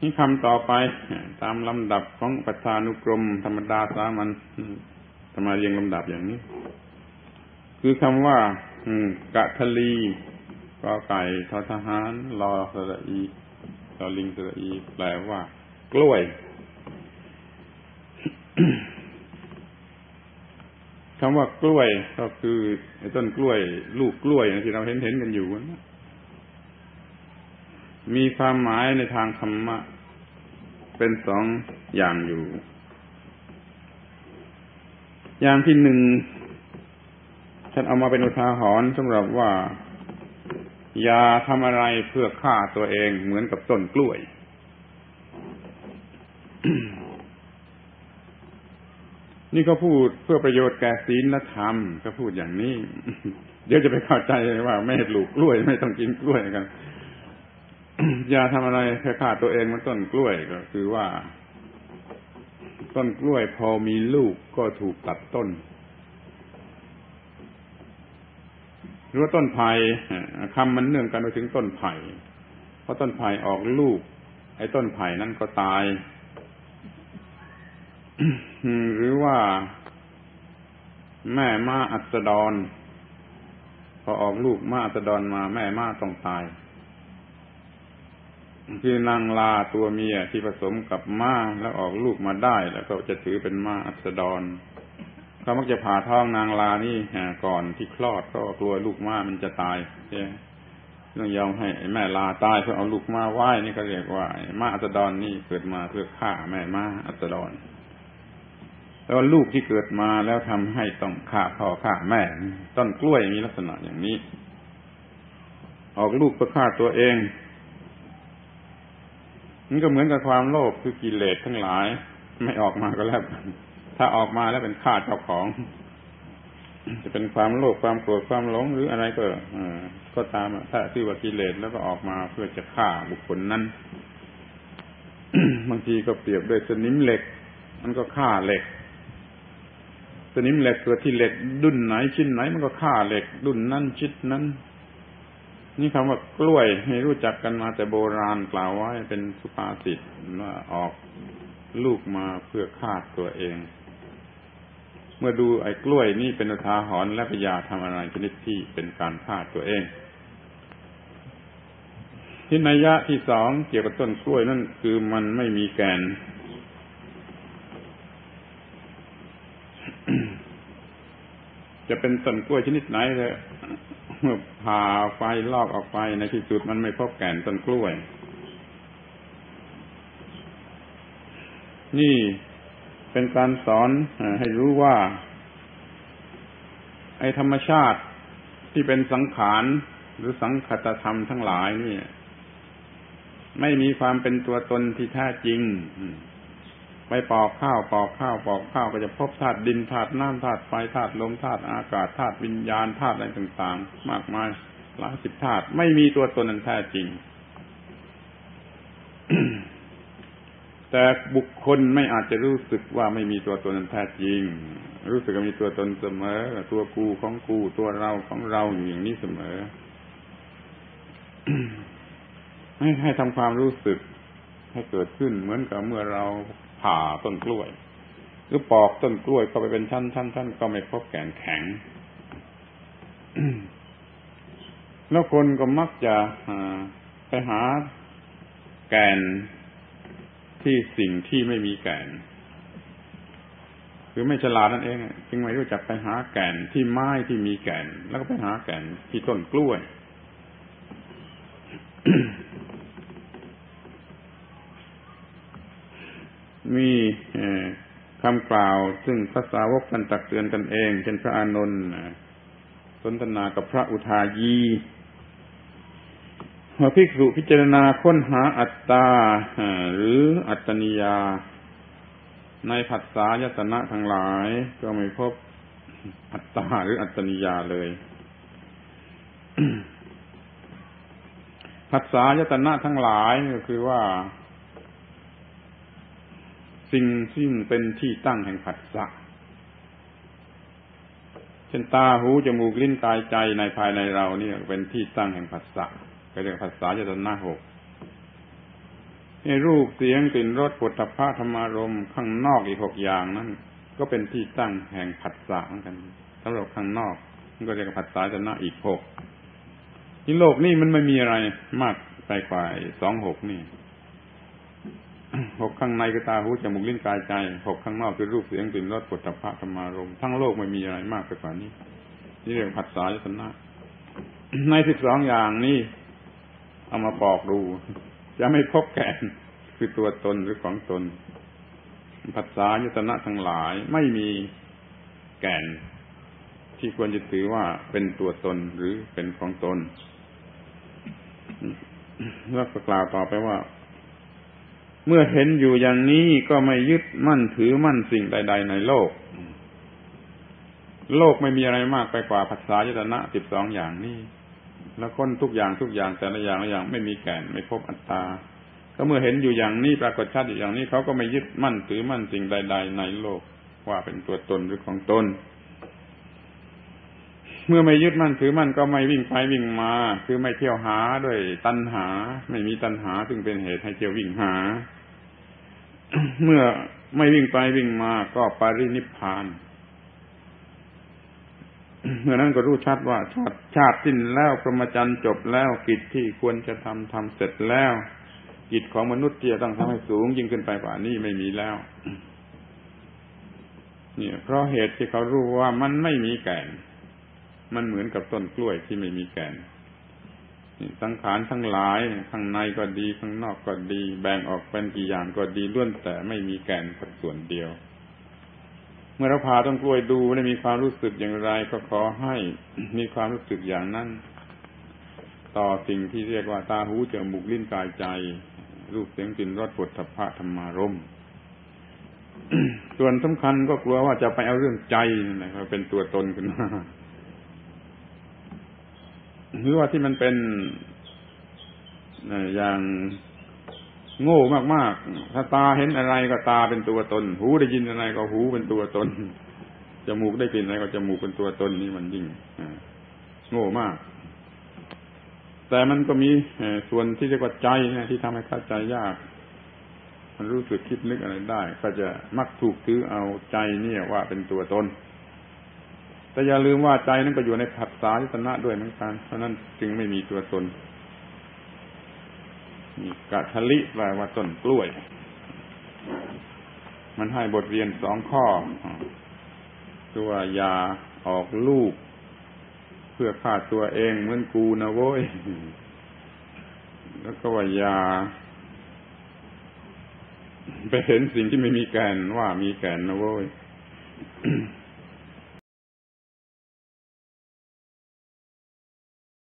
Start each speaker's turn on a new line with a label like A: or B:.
A: นี่คำต่อไป ตามลำดับของปัทานุกรม ธรรมดาสามัญทำไมเรียงลำดับอย่างนี้ คือคำว่ากะทลีกอไก่ทอทหารรอสระอีรอลิงสระอี แปลว่า กล้วยคำว่ากล้วยก็คือไอ้ต้นกล้วย ลูกกล้วยที่เราเห็นเห็นกันอยู่นะมีความหมายในทางธรรมะ เป็นสองอย่างอยู่ อย่างที่หนึ่งฉันเอามาเป็นอุทาหรณ์สำหรับว่า อย่าทำอะไรเพื่อฆ่าตัวเองเหมือนกับต้นกล้วย นี่ก็พูดเพื่อประโยชน์แก่ศีลและธรรมก็พูดอย่างนี้ เดี๋ยวจะไปเข้าใจว่าไม่ปลูกกล้วยไม่ต้องกินกล้วยกัน อย่าทำอะไรแค่ฆ่าตัวเองมันต้นกล้วยก็คือว่า ต้นกล้วยพอมีลูกก็ถูกตัดต้น หรือว่าต้นไผ่คำมันเนื่องกันไปถึงต้นไผ่เพราะต้นไผ่ออกลูก ไอ้ต้นไผ่นั้นก็ตาย หรือว่า แม่ม้าอัสดร พอออกลูกม้าอัสดรมา แม่ม้าต้องตาย คือนางลาตัวเมียที่ผสมกับม้าแล้วออกลูกมาได้ แล้วก็จะถือเป็นม้าอัสดรเขามักจะผ่าท้องนางลานี่ก่อนที่คลอดก็กลัวลูกม้ามันจะตายต้องยอมให้แม่ลาตายเพื่อเอาลูกม้าไหว้นี่ก็เรียกว่าม้าอัสดรนี่เกิดมาเพื่อฆ่าแม่ม้าอัสดรแล้วลูกที่เกิดมาแล้วทำให้ต้องฆ่าพ่อฆ่าแม่ ต้นกล้วยมีลักษณะอย่างนี้ ออกลูกเพื่อฆ่าตัวเอง มันก็เหมือนกับความโลภคือกิเลสทั้งหลาย ไม่ออกมาก็แล้วกันถ้าออกมาแล้วเป็นฆ่าเจ้าของ จะเป็นความโลภความโกรธความหลงหรืออะไรก็อก็ตามถ้าชื่อว่ากิเลสแล้วก็ออกมาเพื่อจะฆ่าบุคคลนั้นบางทีก็เปรียบด้วยสนิมเหล็ก มันก็ฆ่าเหล็ก สนิมเหล็กเกิดที่เหล็ก ดุนไหนชิ้นไหนมันก็ฆ่าเหล็ก ดุนนั้นชิ้นนั้น นี่คำว่ากล้วยให้รู้จักกันมาแต่โบราณกล่าวไว้เป็นสุภาษิตว่าออกลูกมาเพื่อฆ่าตัวเอง เมื่อดูไอ้กล้วยนี่เป็นทาหอนและพยาทำอะไรชนิดที่เป็นการฆ่าตัวเองที่นัยยะที่สองเกี่ยวกับต้นกล้วยนั่นคือมันไม่มีแกน จะเป็นต้นกล้วยชนิดไหนเลย มื่อผ่าไฟลอกออกไปในที่สุดมันไม่พบแก่นต้นกล้วย นี่เป็นการสอนให้รู้ว่า ไอ้ธรรมชาติที่เป็นสังขารหรือสังคตธรรมทั้งหลายนี่ไม่มีความเป็นตัวตนที่แท้จริง ไปปอกข้าวปอกข้าวปอกข้าวก็จะพบธาตุดินธาตุน้ำธาตุไฟธาตุลมธาตุอากาศธาตุวิญญาณธาตุอะไรต่างๆ มากมายหลายสิบธาตุไม่มีตัวตนนั้นแท้จริง แต่บุคคลไม่อาจจะรู้สึกว่าไม่มีตัวตนนั้นแท้จริง รู้สึกว่ามีตัวตนเสมอ ตัวกูของกูตัวเราของเราอยู่อย่างนี้เสมอให้ให้ทำความรู้สึกให้เกิดขึ้นเหมือนกับเมื่อเรา ผ่าต้นกล้วย หรือปอกต้นกล้วยเข้าไปเป็นชั้นชั้นชั้นก็ไม่พบแก่นแข็ง แล้วคนก็มักจะไปหาแก่นที่สิ่งที่ไม่มีแก่นคือไม่ฉลาดนั่นเองจึงไม่รู้จักไปหาแก่นที่ไม้ที่มีแก่น แล้วก็ไปหาแก่นที่ต้นกล้วยมี คำกล่าว ซึ่งภาษาวกกันตักเตือนกันเอง เช่นพระอานนท์สนทนากับพระอุทายีพอภิกษุพิจารณาค้นหาอัตตาหรืออัตตนิยา ในผัสสะยตนะทั้งหลาย ก็ไม่พบอัตตาหรืออัตตนิยาเลยผัสสะยตนะทั้งหลายก็คือว่า สิ่งซึ่งเป็นที่ตั้งแห่งผัสสะเช่นตาหูจมูกลิ้นกายใจในภายในเราเนี่ยเป็นที่ตั้งแห่งผัสสะก็เรียกผัสสะจตนาหกให้รูปเสียงกลิ่นรสปุถะพะธรรมารมข้างนอกอีกหกอย่างนั้น ก็เป็นที่ตั้งแห่งผัสสะเหมือนกันสำหรับข้างนอกมันก็เรียกผัสสะจะนะอีกหกที่โลกนี่มันไม่มีอะไรมากไปกว่าสองหกนี่ หกข้างในคือตาหูจมูกลิ้นกายใจหกข้างนอกคือรูปเสียงกลิ่นรสปุถะพะธรรมารมทั้งโลกไม่มีอะไรมากไปกว่านี้ นี่เรียกผัสสะยตนะในสิบสองอย่างนี้เอามาปอกดู จะไม่พบแก่นคือตัวตนหรือของตนภาษายตนะทั้งหลายไม่มีแก่น ที่ควรจะถือว่าเป็นตัวตนหรือเป็นของตนแล้วก็กล่าวต่อไปว่า เมื่อเห็นอยู่อย่างนี้ก็ไม่ยึดมั่นถือมั่นสิ่งใด ๆ ในโลก โลกไม่มีอะไรมากไปกว่าภาษายตนะสิบสองอย่างนี้แล้วค้นทุกอย่างทุกอย่างแต่ละอย่างละอย่างไม่มีแก่นไม่พบอัตตา ก็เมื่อเห็นอยู่อย่างนี้ปรากฏชัดอยู่อย่างนี้เขาก็ไม่ยึดมั่นถือมั่นสิ่งใด ๆ ในโลก ว่าเป็นตัวตนหรือของตนเมื่อไม่ยึดมั่นถือมั่นก็ไม่วิ่งไปวิ่งมา คือไม่เที่ยวหาด้วยตัณหา ไม่มีตัณหาซึ่งเป็นเหตุให้เที่ยววิ่งหา เมื่อไม่วิ่งไปวิ่งมาก็ปรินิพพาน เมื่อนั้นก็รู้ชัดว่าชาติชาติสิ้นแล้วพรหมจรรย์จบแล้วกิจที่ควรจะทำทำเสร็จแล้วกิจของมนุษย์ที่จะต้องทำให้สูงยิ่งขึ้นไปกว่านี้ไม่มีแล้ว เนี่ย เพราะเหตุที่เขารู้ว่ามันไม่มีแก่น มันเหมือนกับต้นกล้วยที่ไม่มีแก่น สังขารทั้งหลายข้างในก็ดีข้างนอกก็ดี แบ่งออกเป็นกี่อย่างก็ดีล้วนแต่ไม่มีแก่นสักส่วนเดียว เมื่อเราพาต้นกล้วยดูได้มีความรู้สึกอย่างไร ก็ขอให้มีความรู้สึกอย่างนั้น ต่อสิ่งที่เรียกว่าตาหูจมูกลิ้นกายใจ รูปเสียงกลิ่นรสปุถะพะธรรมารมส่วนสำคัญก็กลัวว่าจะไปเอาเรื่องใจนะครับเป็นตัวตนขึ้นมา หรือว่าที่มันเป็นอย่างโง่มากๆ ถ้าตาเห็นอะไรก็ตาเป็นตัวตน หูได้ยินอะไรก็หูเป็นตัวตน จมูกได้กลิ่นอะไรก็จมูกเป็นตัวตนนี่มันยิ่งโง่มาก แต่มันก็มีส่วนที่เรียกว่าใจนะที่ทำให้เข้าใจยาก มันรู้สึกคิดนึกอะไรได้ ก็จะมักถูกถือเอาใจเนี่ยว่าเป็นตัวตน แต่อย่าลืมว่าใจนั้นก็อยู่ในผัสสะยตนะด้วยเหมือนกันเพราะนั้นจึงไม่มีตัวตนกะทะลิแปลว่าต้นกล้วย มันให้บทเรียนสองข้อคือว่าอย่าออกลูก เพื่อฆ่าตัวเองเหมือนกูนะโว้ย แล้วก็ว่าอย่าไปเห็นสิ่งที่ไม่มีแกนว่ามีแกนนะโว้ย